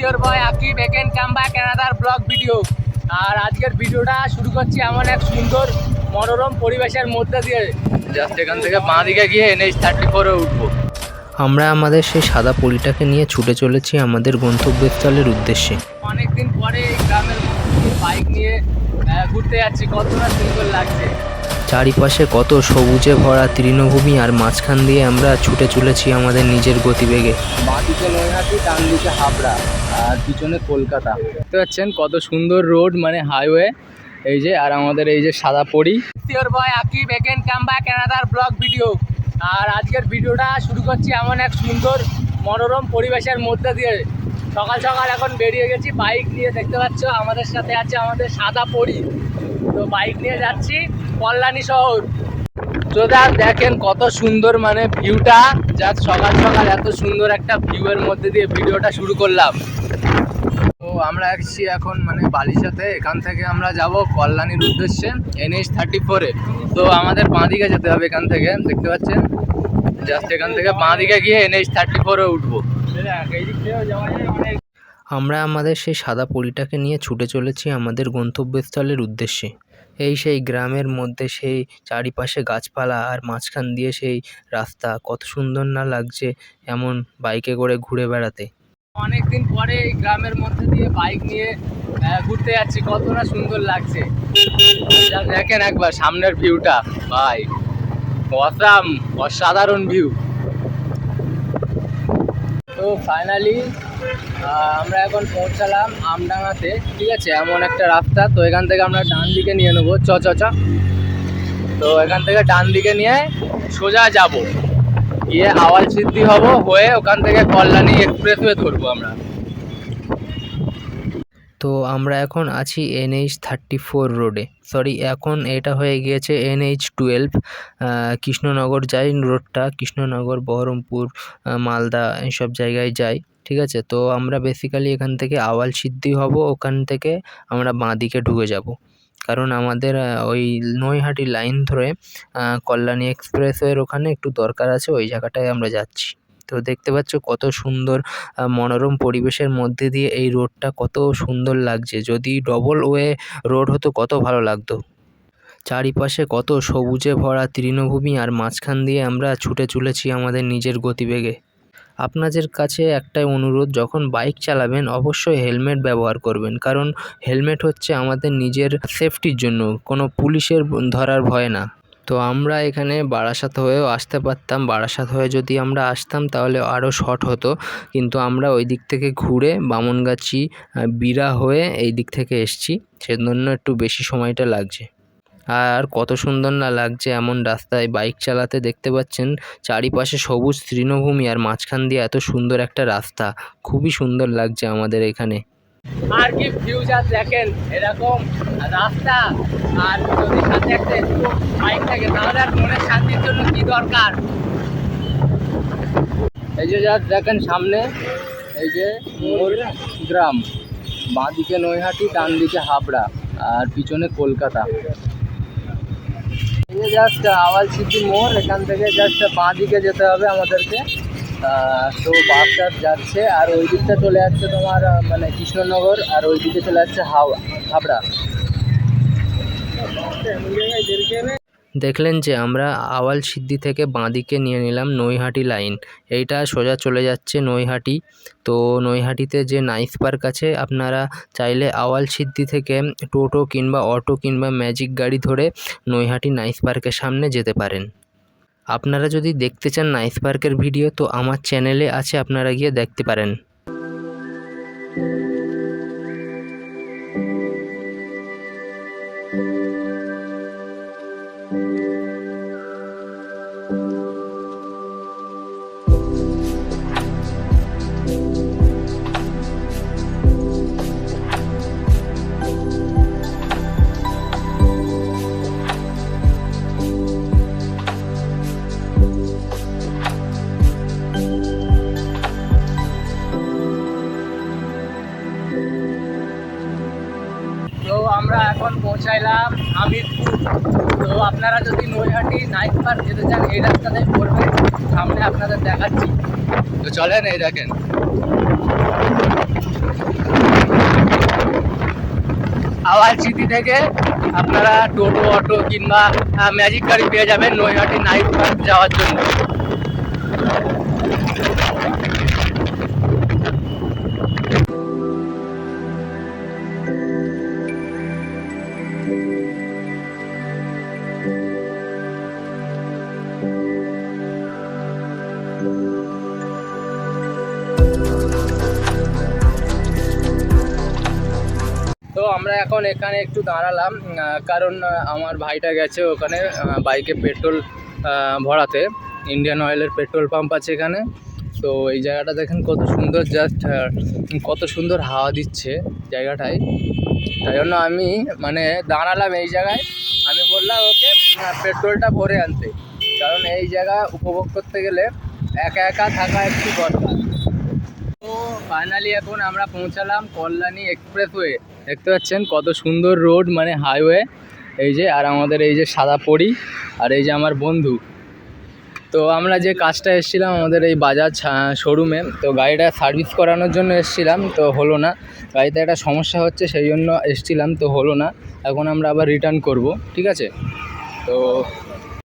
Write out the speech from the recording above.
Your boy Akib again come back another vlog video আর আজকের ভিডিওটা শুরু করছি এমন এক সুন্দর মনোরম পরিবেশের মধ্যে দিয়ে। জাস্ট এখান থেকে বাঁ দিকে গিয়ে এনএইচ থার্টি ফোরে উঠবো। আমরা আমাদের সেই সাদা পরিটাকে নিয়ে ছুটে চলেছি আমাদের গন্তব্যস্থলের উদ্দেশ্যে। অনেকদিন পরে গ্রামের মধ্যে বাইক নিয়ে ঘুরতে যাচ্ছি। কতটা সুন্দর লাগছে। চারিপাশে কত সবুজে ভরা তৃণভূমি আর মাঝখান দিয়ে আমরা ছুটে চলেছি আমাদের নিজের গতিবেগে। বাঁ দিকে নৈহাটি ডান দিকে হাবড়া আর পিছনে কলকাতা। দেখতে পাচ্ছেন কত সুন্দর রোড মানে হাইওয়ে। এই যে আর আমাদের এই যে সাদা পরি। Sure boy Akib again come another vlog video আর আজকের ভিডিওটা শুরু করছি এমন এক সুন্দর মনোরম পরিবেশের মধ্যে দিয়ে। সকাল সকাল এখন বেরিয়ে গেছি বাইক নিয়ে। দেখতে পাচ্ছ আমাদের সাথে আছে আমাদের সাদা পরি। তো বাইক নিয়ে যাচ্ছি কল্যাণী শহর। তো দা দেখেন কত সুন্দর মানে ভিউটা যা সকাল সকাল এত সুন্দর একটা ভিউ এর মধ্যে দিয়ে ভিডিওটা শুরু করলাম। তো আমরা আসছি এখন মানে বালিশাতে। এখান থেকে আমরা যাব কল্যাণীর উদ্দেশ্যে এনএইচ থার্টি ফোরে তো আমাদের বাঁ দিকে যেতে হবে এখান থেকে, দেখতে পাচ্ছেন? জাস্ট এখান থেকে বাঁ দিকে গিয়ে এনএইচ থার্টি ফোরে উঠবো আমরা আমাদের সেই সাদা পরিটাকে নিয়ে ছুটে চলেছি আমাদের গন্তব্যস্থলের উদ্দেশ্যে। এই সেই গ্রামের মধ্যে সেই চারিপাশে গাছপালা আর মাঝখান দিয়ে সেই রাস্তা, কত সুন্দর না লাগছে এমন বাইকে করে ঘুরে বেড়াতে। অনেকদিন পরে এই গ্রামের মধ্যে দিয়ে বাইক নিয়ে ঘুরতে যাচ্ছি, কতটা সুন্দর লাগছে। দেখেন একবার সামনের ভিউটা ভাই, অসাম, অসাধারণ ভিউ তো ফাইনালি আমরা এখন পৌঁছালাম আমডাঙাতে ঠিক আছে, এমন একটা রাস্তা, তো এখান থেকে আমরা ডান দিকে নিয়ে নেব। চ চ চ। তো এখান থেকে ডান দিকে নিয়ে সোজা যাব। গিয়ে আওয়াজ সিদ্ধি হব, হয়ে ওখান থেকে কল্যাণী এক্সপ্রেসওয়ে ধরবো আমরা। তো আমরা এখন আছি এনএইচ থার্টি ফোর রোডে। সরি, এখন এটা হয়ে গিয়েছে এনএইচ টুয়েলভ কৃষ্ণনগর যাই, রোডটা কৃষ্ণনগর, বহরমপুর মালদা এইসব জায়গায় যাই, ঠিক আছে? তো আমরা বেসিক্যালি এখান থেকে আওয়াল সিদ্ধি হব, ওখান থেকে আমরা বাঁ দিকে ঢুকে যাব। কারণ আমাদের ওই নৈহাটি লাইন ধরে কল্যাণী এক্সপ্রেসওয়ের ওখানে একটু দরকার আছে, ওই জায়গাটায় আমরা যাচ্ছি। তো দেখতে পাচ্ছ কত সুন্দর মনোরম পরিবেশের মধ্যে দিয়ে এই রোডটা কত সুন্দর লাগছে। যদি ডবল ওয়ে রোড হতো কত ভালো লাগতো। চারিপাশে কত সবুজে ভরা তৃণভূমি আর মাঝখান দিয়ে আমরা ছুটে চলেছি আমাদের নিজের গতিবেগে। আপনাদের কাছে একটাই অনুরোধ, যখন বাইক চালাবেন অবশ্যই হেলমেট ব্যবহার করবেন। কারণ হেলমেট হচ্ছে আমাদের নিজের সেফটির জন্য, কোনো পুলিশের ধরার ভয় না। তো আমরা এখানে বারাসাত হয়েও আসতে পারতাম। বারাসাত হয়ে যদি আমরা আসতাম, তাহলে আরও শর্ট হতো। কিন্তু আমরা ওই দিক থেকে ঘুরে বামনগাছি বিরা হয়ে এই দিক থেকে এসছি। সেজন্য একটু বেশি সময়টা লাগছে। আর কত সুন্দর না লাগছে এমন রাস্তায় বাইক চালাতে দেখতে পাচ্ছেন। চারিপাশে সবুজ তৃণভূমি আর মাঝখান দিয়ে এত সুন্দর একটা রাস্তা। খুবই সুন্দর লাগছে আমাদের এখানে। আর কি ভিউ যা দেখেন, এরকম রাস্তা আর যদি সাথে একটা একটু বাইক থাকে, তাহলে আর মনের শান্তির জন্য কি দরকার? এই যে যা দেখেন সামনে, এই যে মোর গ্রাম বাঁ দিকে নৈহাটি ডান দিকে হাবড়া আর পিছনে কলকাতা। এই জাস্ট আওয়াল সিটি মোড়, এখান থেকে জাস্ট বাঁ দিকে যেতে হবে আমাদেরকে। তো বাসটা যাচ্ছে, আর ওই দিকটা চলে যাচ্ছে তোমার মানে কৃষ্ণনগর, আর ওই দিকে চলে যাচ্ছে হাওড়া, হাবড়া। দেখলেন যে আমরা আওয়াল সিদ্ধি থেকে বাঁদিকে নিয়ে নিলাম নৈহাটি লাইন। এইটা সোজা চলে যাচ্ছে নৈহাটি। তো নৈহাটিতে যে নাইস পার্ক আছে, আপনারা চাইলে আওয়াল সিদ্ধি থেকে টোটো কিংবা অটো কিংবা ম্যাজিক গাড়ি ধরে নৈহাটি নাইস পার্কের সামনে যেতে পারেন। আপনারা যদি দেখতে চান নাইস পার্কের ভিডিও, তো আমার চ্যানেলে আছে, আপনারা গিয়ে দেখতে পারেন। তো আমরা এখন পৌঁছাইলাম হামিদপুর। তো আপনারা যদি নৈহাটি নাইট পার্ক যেতে চান, এই রাস্তাটাই পড়বেন। সামনে আপনাদের দেখাচ্ছি। তো চলেন, এই দেখেন। আওয়াজ সিটি থেকে আপনারা টোটো, অটো কিংবা ম্যাজিক গাড়ি পেয়ে যাবেন নৈহাটি নাইট পার্ক যাওয়ার জন্য। তো আমরা এখন এখানে একটু দাঁড়ালাম কারণ আমার ভাইটা গেছে ওখানে বাইকে পেট্রোল ভরাতে। ইন্ডিয়ান অয়েলের পেট্রোল পাম্প আছে এখানে। তো এই জায়গাটা দেখেন কত সুন্দর জাস্ট কত সুন্দর হাওয়া দিচ্ছে জায়গাটায়। তাই জন্য আমি মানে দাঁড়ালাম এই জায়গায়। আমি বললাম, ওকে পেট্রোলটা ভরে আনতে। কারণ এই জায়গা উপভোগ করতে গেলে একা একা থাকা একটু দরকার। তো ফাইনালি এখন আমরা পৌঁছালাম কল্যাণী এক্সপ্রেসওয়ে দেখতে পাচ্ছেন কত সুন্দর রোড মানে হাইওয়ে। এই যে, আর আমাদের এই যে সাদা পরি, আর এই যে আমার বন্ধু। তো আমরা যে কাজটা এসেছিলাম আমাদের এই বাজাজ শোরুমে তো গাড়িটা সার্ভিস করানোর জন্য এসেছিলাম, তো হলো না। গাড়িতে একটা সমস্যা হচ্ছে, সেই জন্য এসেছিলাম, তো হলো না। এখন আমরা আবার রিটার্ন করব, ঠিক আছে? তো